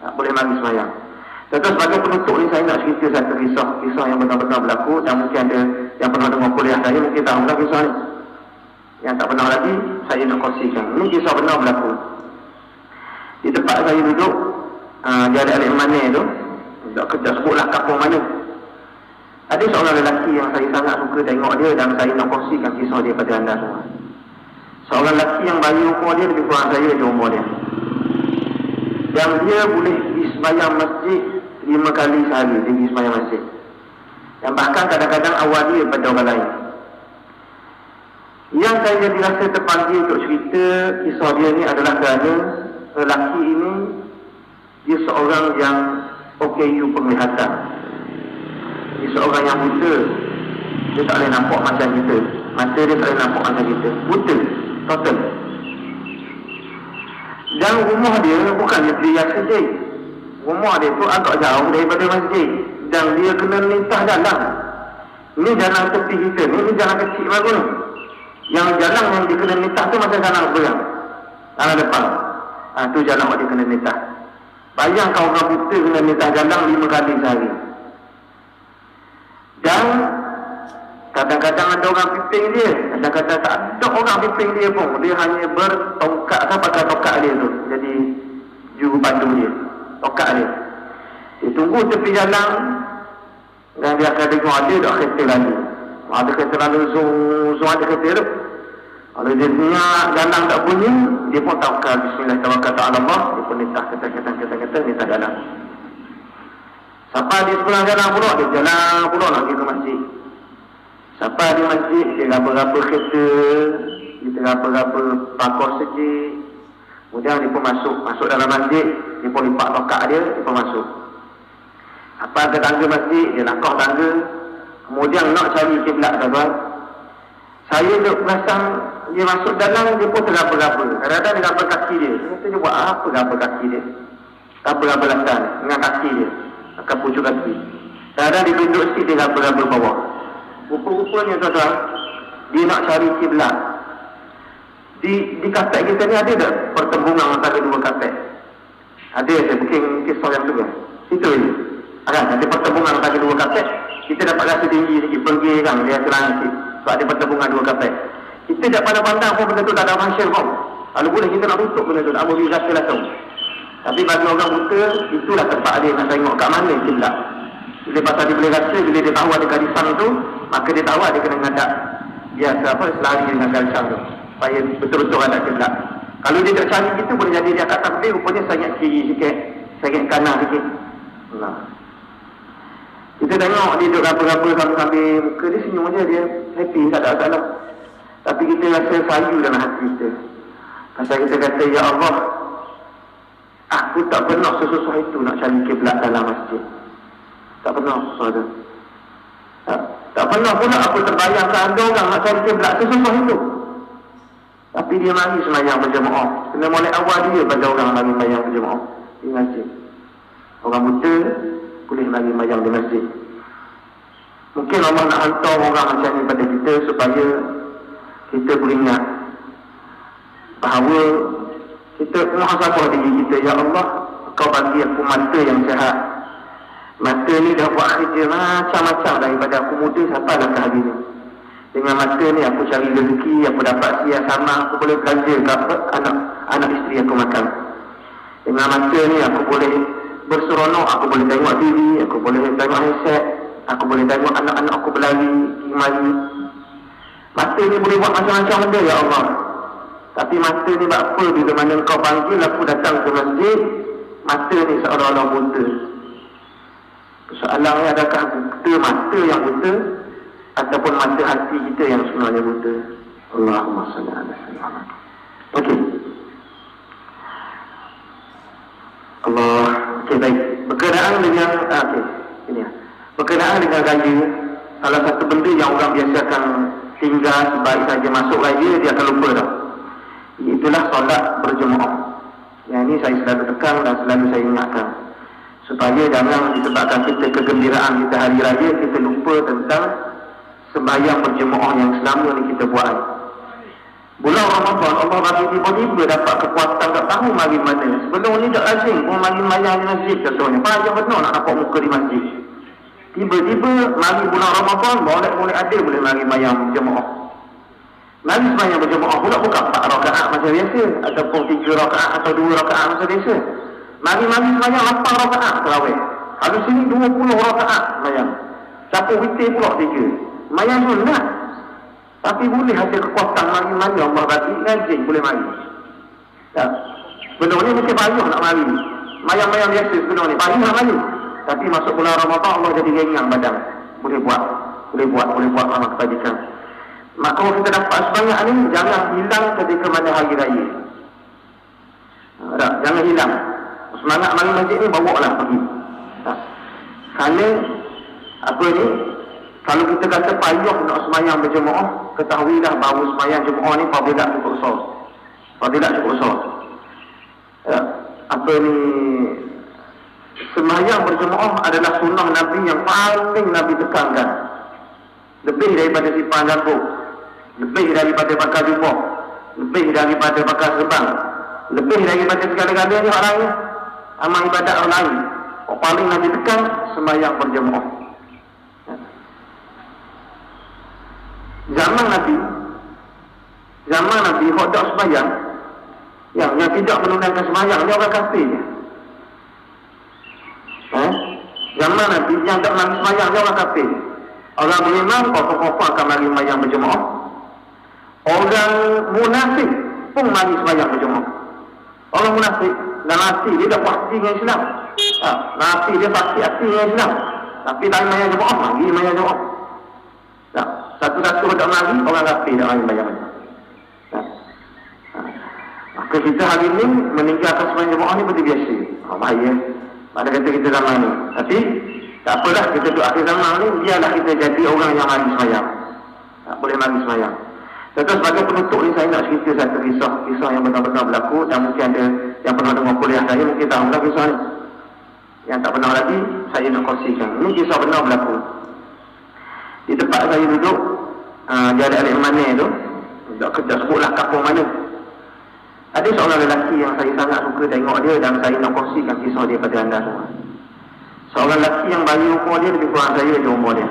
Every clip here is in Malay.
Tak boleh mari semayang. Tentu sebagai penutup ni saya nak cerita satu kisah, kisah yang benar-benar berlaku dan mungkin ada yang pernah dengar kuliah saya mungkin tahu lah kisah ni. Yang tak pernah lagi, saya nak kongsikan. Ini kisah benar berlaku. Di tempat saya duduk, uh, dia ada alik mana tu, tak kerja sebutlah kampung mana. Ada seorang lelaki yang saya sangat suka tengok dia dan saya nak kongsikan kisah dia pada anda semua. Seorang lelaki yang bayi umur dia lebih kurang saya di umur dia. Dan dia boleh pergi semayang masjid lima kali sehari dia pergi semayang masjid. Dan bahkan kadang-kadang awal dia pada orang lain. Yang saya jadi rasa terpanggil untuk cerita kisah dia ni adalah kerana lelaki ini dia seorang yang OKU penglihatan. Dia seorang yang buta. Dia tak boleh nampak macam kita. Mata dia tak boleh nampak macam kita. Buta. Total. Dan rumah dia bukan negeri yang sedih. Rumah dia tu agak jauh daripada masjid. Dan dia kena lintah jalan. Ini jalan tepi kita. Ini, ini jalan kecil baru ni. Yang jalan yang dia kena lintah tu macam jalan berang. Jalan depan. Ha, tu jalan yang dia kena lintah. Bayangkan orang buta kena lintah jalan lima kali sehari. Dan kadang-kadang ada orang piping dia. Kadang-kadang tak ada orang piping dia pun. Dia hanya bertongkat kan pakai tongkat dia tu. Jadi juru pandu dia. Tongkat dia. Dia tunggu tepi jalan. Dan dia akan dengar ada tak kereta lalu. Ada kereta lalu zoom, ada kereta tu. Kalau dia dengar jalan tak bunyi, dia pun tawakal Bismillahirrahmanirrahim. Dia pun nitah kata-kata-kata-kata, nitah jalan. Sampai di sebelah jalan pula, dia jalan pula nak pergi ke masjid. Sampai di masjid, dia raba-raba kereta, dia raba-raba pakor sejik. Kemudian dia pun masuk, masuk dalam masjid, dia pun lipat tokak dia, dia pun masuk. Sampai ke tangga masjid, dia nakah tangga. Kemudian nak cari kiblat tuan Saya duduk perasan, dia masuk dalam, dia pun tergaba-gaba. Kadang-kadang dia raba kaki dia. Kata dia buat apa raba kaki dia? Raba-raba latar dengan kaki dia akan pucuk kaki. Kadang dia duduk sikit dia raba-raba bawah. Rupa-rupanya tuan-tuan, dia nak cari kiblat. Di di kapek kita ni ada tak pertembungan antara dua kapek? Ada saya mungkin kisah yang tu. Itu ini. Ada ada pertembungan antara dua kapek. Kita dapat rasa tinggi sikit pergi kan dia serang sikit. Sebab ada pertembungan dua kapek. Kita tak pandang-pandang pun benda tu tak ada masyarakat pun. Kalau boleh kita nak tutup benda tu. Tak boleh rasa lah tahu. Tapi bagi orang buta, itulah tempat dia nak tengok kat mana kiblat. Bila pasal dia boleh rasa, bila dia tahu ada garisan tu, maka dia tahu dia kena ngadak biasa apa, selari dengan garisan tu. Supaya betul-betul ada kiblat. Kalau dia tak cari gitu, boleh jadi dia kat atas dia, rupanya sangat kiri sikit, sangat kanan sikit. Nah. Kita tengok dia duduk raba-raba sambil muka dia senyum aja dia happy, tak ada masalah. Tapi kita rasa sayu dalam hati kita. Pasal kita kata, Ya Allah, Aku tak pernah sesusah itu nak cari kiblat dalam masjid. Tak pernah, saudara. Tak, tak pernah pula aku terbayangkan ada orang nak cari kiblat sesusah itu. Tapi dia mari semayang berjemaah. Kena mulai awal dia pada orang mari semayang berjemaah di masjid. Orang buta boleh mari semayang di masjid. Mungkin Allah nak hantar orang macam ni pada kita supaya kita boleh ingat bahawa kita muhasabah diri kita ya Allah kau bagi aku mata yang sehat mata ni dah buat kerja macam-macam daripada aku muda sampai lah ke hari ni. Dengan mata ni aku cari rezeki aku dapat siap sama aku boleh belanja ke anak anak isteri aku makan. Dengan mata ni aku boleh berseronok aku boleh tengok diri aku boleh tengok handset aku boleh tengok anak-anak aku berlari kemari mata ni boleh buat macam-macam benda ya Allah. Tapi mata ni buat apa bila mana kau panggil aku datang ke masjid mata ni seolah-olah buta soalannya adakah buta mata yang buta ataupun mata hati kita yang sebenarnya buta? Allahumma salli ala sallam Okey. Allah Okey baik. Berkenaan dengan ah, Okey Ini ya. Berkenaan dengan raya Salah satu benda yang orang biasa akan tinggal sebaik saja masuk raya dia akan lupa dah. Itulah solat berjemaah. Yang ini saya selalu tekan dan selalu saya ingatkan Supaya jangan disebabkan kita kegembiraan kita hari raya Kita lupa tentang sembahyang berjemaah yang selama ni kita buat Bulan Ramadan Allah bagi tiba-tiba dapat kekuatan tak tahu mari mana. Sebelum ni tak lazim pun mari mayang di masjid contohnya. Banyak benar nak nampak muka di masjid. Tiba-tiba mari bulan Ramadan boleh-boleh ada boleh mari mayang jemaah. Mari semayang berjemaah pula bukan 4 rakaat macam biasa ataupun 3 rakaat atau 2 rakaat macam biasa. Mari-mari semayang 8 rakaat terawih. Habis sini 20 rakaat semayang. Siapa witir pula 3. Mayang sunat. Tapi boleh ada kekuatan mari-mari Allah bagi ngaji boleh mari. Benda ni mesti payah nak mari. Mayang-mayang biasa ni payah nak mari. Tapi masuk bulan Ramadan Allah jadi ringan badan. Boleh buat. Boleh buat, boleh buat amal kebajikan. Maka kalau kita dapat sebanyak ni jangan hilang ketika mana hari raya. Ha, tak, jangan hilang. Semangat mari masjid ni bawa lah pergi. Kerana apa ni kalau kita kata payah nak semayang berjemaah, ketahuilah bahawa semayang jemaah ni fadilat cukup besar. Fadilat cukup besar. Ya, apa ni semayang berjemaah adalah sunnah Nabi yang paling Nabi tekankan. Lebih daripada simpan gambung. Lebih daripada bakar jumpa. Lebih daripada bakar sebang. Lebih daripada segala-galanya orang lain. Amal ibadat orang lain. Yang paling Nabi tekan semayang berjemaah. zaman Nabi zaman Nabi hodok semayang yang, yang tidak menunaikan semayang dia orang kafir eh? zaman Nabi yang tak menunaikan semayang dia orang kafir orang beriman kau-kau akan mari semayang berjemaah orang munafik pun mari semayang berjemaah orang munafik dan nasi dia dah pasti dengan Islam ha, nasi dia pasti hati dengan Islam tapi tak mari jemaah mari semayang jemaah tak satu-satu tak lagi orang rapi tak lagi banyak banyak. Maka kita hari ini meninggalkan semuanya jemaah ni betul biasa. Oh, bahaya. Pada kata kita zaman ni. Tapi tak apalah kita tu akhir zaman ni biarlah kita jadi orang yang mari semayang. Tak boleh mari semayang. Tentu sebagai penutup ni saya nak cerita satu kisah kisah yang benar-benar berlaku dan mungkin ada yang pernah dengar kuliah saya mungkin tahu lah kisah. Yang tak pernah lagi saya nak kongsikan. Ini kisah benar berlaku. Di tempat saya duduk uh, dia ada adik mana tu tak kerja sebutlah kampung mana. Ada seorang lelaki yang saya sangat suka tengok dia dan saya nak kongsikan kisah dia pada anda semua. Seorang lelaki yang bayi umur dia lebih kurang saya je umur dia.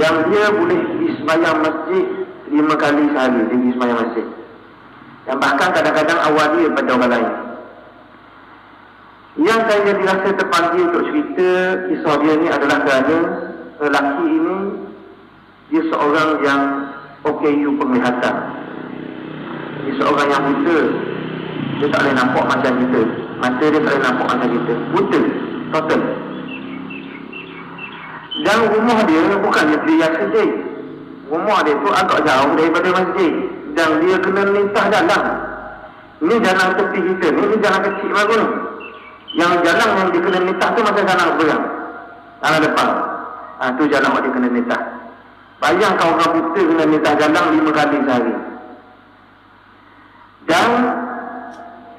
Yang dia boleh pergi sembahyang masjid lima kali sehari dia pergi sembahyang masjid dan bahkan kadang-kadang awal dia pada orang lain. Yang saya jadi rasa terpanggil untuk cerita kisah dia ni adalah kerana lelaki ini dia seorang yang OKU penglihatan. Dia seorang yang buta. Dia tak boleh nampak macam kita. Mata dia tak boleh nampak macam kita. Buta. Total. Dan rumah dia bukan negeri yang saja rumah dia tu agak jauh daripada masjid dan dia kena lintah jalan ini jalan tepi kita ni, ini jalan kecil bagus ni yang jalan yang dia kena lintah tu macam jalan berang jalan depan Ha, tu jalan dia kena nitah. Bayang kau orang buta kena nitah jalan lima kali sehari. Dan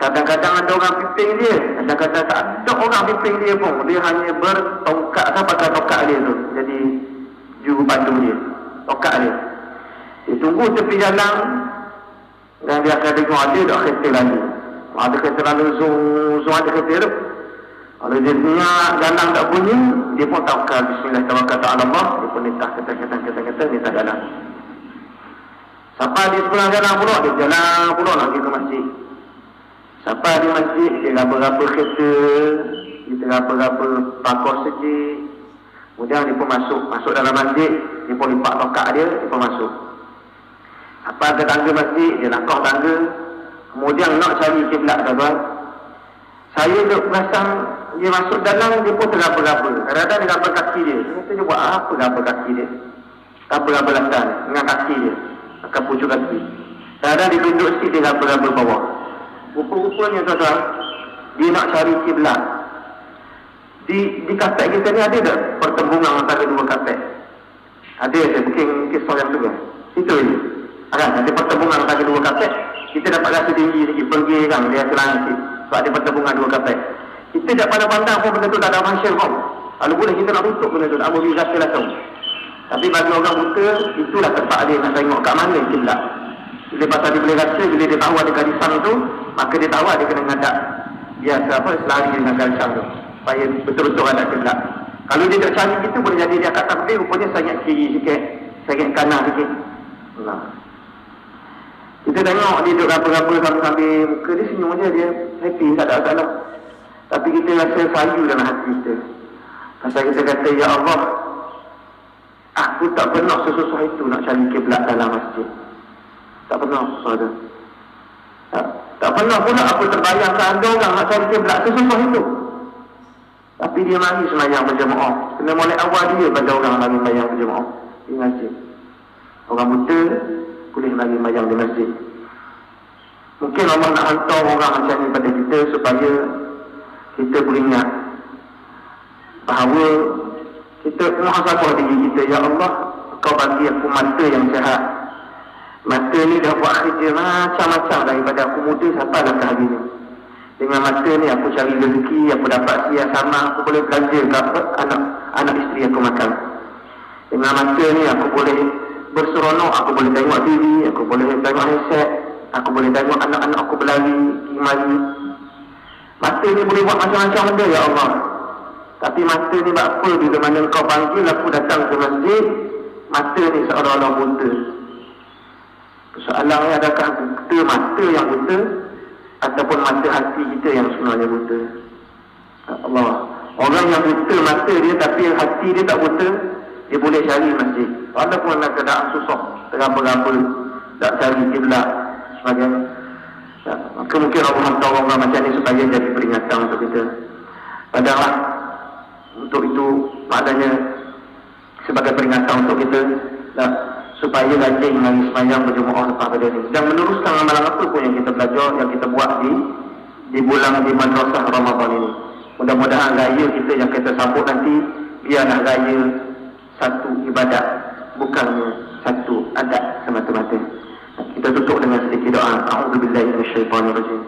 kadang-kadang ada orang pimpin dia. Kadang-kadang tak ada orang pimpin dia pun. Dia hanya bertongkat kan pakai tongkat dia tu. Jadi juru pandu dia. Tongkat dia. Dia tunggu tepi jalan. Dan dia akan dengar ada tak kereta lagi. Ada kereta lalu zoom, zoom ada kereta tu. Kalau dia dengar jalan tak bunyi, dia pun tawakal bismillah tawakal ta'ala Allah, dia pun nitah kata-kata kata-kata nitah jalan. Sampai di sebelah jalan pula, dia jalan pula nak pergi ke masjid. Sampai di masjid, dia raba-raba kereta, dia raba-raba pakor sejik. Kemudian dia pun masuk, masuk dalam masjid, dia pun lipat tokak dia, dia pun masuk. Sampai ke tangga masjid, dia langkah tangga. Kemudian nak cari kiblat tuan-tuan. Saya duduk perasan dia masuk dalam dia pun tergaba-gaba. Kadang-kadang dia gaba kaki dia. Kata dia buat apa gaba kaki dia? Gaba-gaba lantai dengan kaki dia. Akan pucuk kaki. Kadang-kadang dia duduk sikit dia gaba-gaba bawah. Rupa-rupanya tuan-tuan, dia nak cari kiblat. Di di kapek kita ni ada tak pertembungan antara dua kapek? Ada ada mungkin kisah yang juga. Itu ini. Ada ada pertembungan antara dua kapek. Kita dapat rasa tinggi sikit pergi kan dia selang sikit. Sebab ada pertembungan dua kapek. Kita tak pandang-pandang pun benda tu tak ada manusia pun. Kalau boleh kita nak tutup benda tu, tak boleh rasa lah tahu. Tapi bagi orang buta, itulah tempat dia nak tengok kat mana kiblat. Bila pasal dia boleh rasa, bila dia tahu ada garisan tu, maka dia tahu dia kena ngadak biasa apa, selari dengan garisan tu. Supaya betul-betul ada kebelak. Kalau dia tak cari gitu, boleh jadi dia kat takbir, rupanya sangat kiri sikit, sangat kanan sikit. Nah. Kita tengok dia duduk raba-raba sambil-sambil muka dia senyum je dia happy, tak ada masalah. Tapi kita rasa sayu dalam hati kita. Pasal kita kata, Ya Allah, aku tak pernah sesusah itu nak cari kiblat dalam masjid. Tak pernah, saudara. Tak, tak pernah pula aku terbayangkan ada orang nak cari kiblat sesusah itu. Tapi dia mari semayang berjemaah. Kena mulai awal dia pada orang mari semayang berjemaah di masjid. Orang buta boleh mari semayang di masjid. Mungkin Allah nak hantar orang macam ni pada kita supaya kita boleh ingat bahawa kita muhasabah diri kita ya Allah kau bagi aku mata yang sehat mata ni dah buat kerja macam-macam daripada aku muda sampai lah ke hari ni. Dengan mata ni aku cari rezeki aku dapat siap sama aku boleh belanja ke anak anak isteri aku makan. Dengan mata ni aku boleh berseronok aku boleh tengok TV aku boleh tengok handset aku boleh tengok anak-anak aku berlari kemari mata ni boleh buat macam-macam benda ya Allah tapi mata ni buat apa bila mana kau panggil aku datang ke masjid mata ni seolah-olah buta Soalannya adakah buta mata yang buta ataupun mata hati kita yang sebenarnya buta. Allah. Orang yang buta mata dia tapi hati dia tak buta, dia boleh cari masjid. Walaupun nak keadaan susah, terapa-rapa, tak cari kiblat sebagainya. Ya, maka mungkin Allah hantar orang macam ni supaya jadi peringatan untuk kita. Padahal untuk itu maknanya sebagai peringatan untuk kita. Ya, supaya rajin mari semayang berjumuah lepas pada ini dan meneruskan amalan apa pun yang kita belajar yang kita buat di di bulan di madrasah Ramadan ini mudah-mudahan raya kita yang kita sambut nanti biarlah raya satu ibadat bukannya satu adat semata-mata. Kita tutup dengan sedikit doa. A'udzu billahi rajim.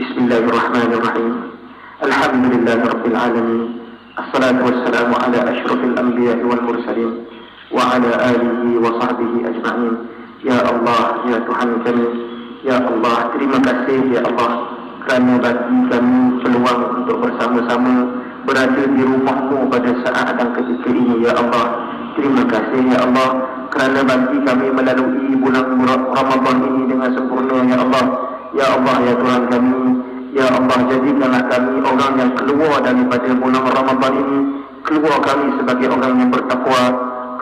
Bismillahirrahmanirrahim. Alhamdulillahirabbil alamin. Assalatu wassalamu ala asyrafil anbiya'i wal mursalin wa ala alihi wa sahbihi ajma'in. Ya Allah, ya Tuhan kami. Ya Allah, terima kasih ya Allah kerana bagi kami peluang untuk bersama-sama berada di rumahmu pada saat dan ketika ini ya Allah. Terima kasih Ya Allah. Kerana bagi kami melalui bulan Ramadan ini dengan sempurna Ya Allah. Ya Allah, Ya Tuhan kami. Ya Allah, jadikanlah kami orang yang keluar daripada bulan Ramadan ini. Keluar kami sebagai orang yang bertakwa.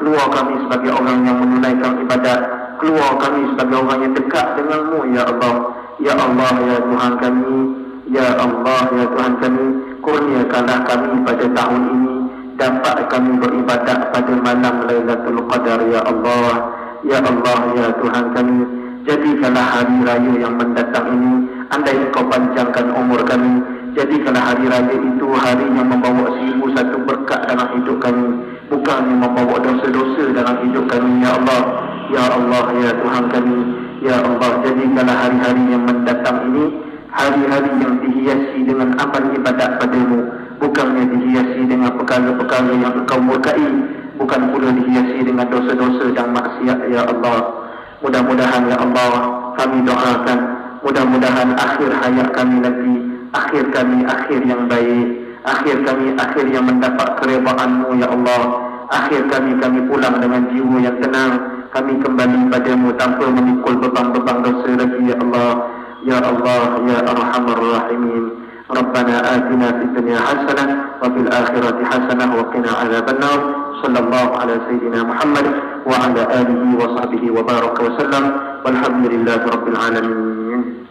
Keluar kami sebagai orang yang menunaikan ibadat. Keluar kami sebagai orang yang dekat denganmu ya Allah. Ya Allah ya Tuhan kami. Ya Allah ya Tuhan kami. Kurniakanlah kami pada tahun ini dapat kami beribadat pada malam Lailatul Qadar ya Allah. Ya Allah ya Tuhan kami jadikanlah hari raya yang mendatang ini. Andai kau panjangkan umur kami jadikanlah hari raya itu hari yang membawa seribu satu berkat dalam hidup kami. Bukan yang membawa dosa-dosa dalam hidup kami ya Allah. Ya Allah ya Tuhan kami ya Allah jadikanlah hari-hari yang mendatang ini hari-hari yang dihiasi dengan amal ibadat padamu bukannya dihiasi dengan perkara-perkara yang engkau murkai bukan pula dihiasi dengan dosa-dosa dan maksiat ya Allah. Mudah-mudahan ya Allah kami doakan. Mudah-mudahan akhir hayat kami nanti akhir kami akhir yang baik. Akhir kami akhir yang mendapat keredaanmu ya Allah. Akhir kami kami pulang dengan jiwa yang tenang. Kami kembali padamu tanpa memikul beban-beban dosa lagi ya Allah. Ya Allah ya Arhamar Rahimin ربنا آتنا في الدنيا حسنة وفي الآخرة حسنة وقنا عذاب النار. صلى الله على سيدنا محمد وعلى آله وصحبه وبارك وسلم. والحمد لله رب العالمين.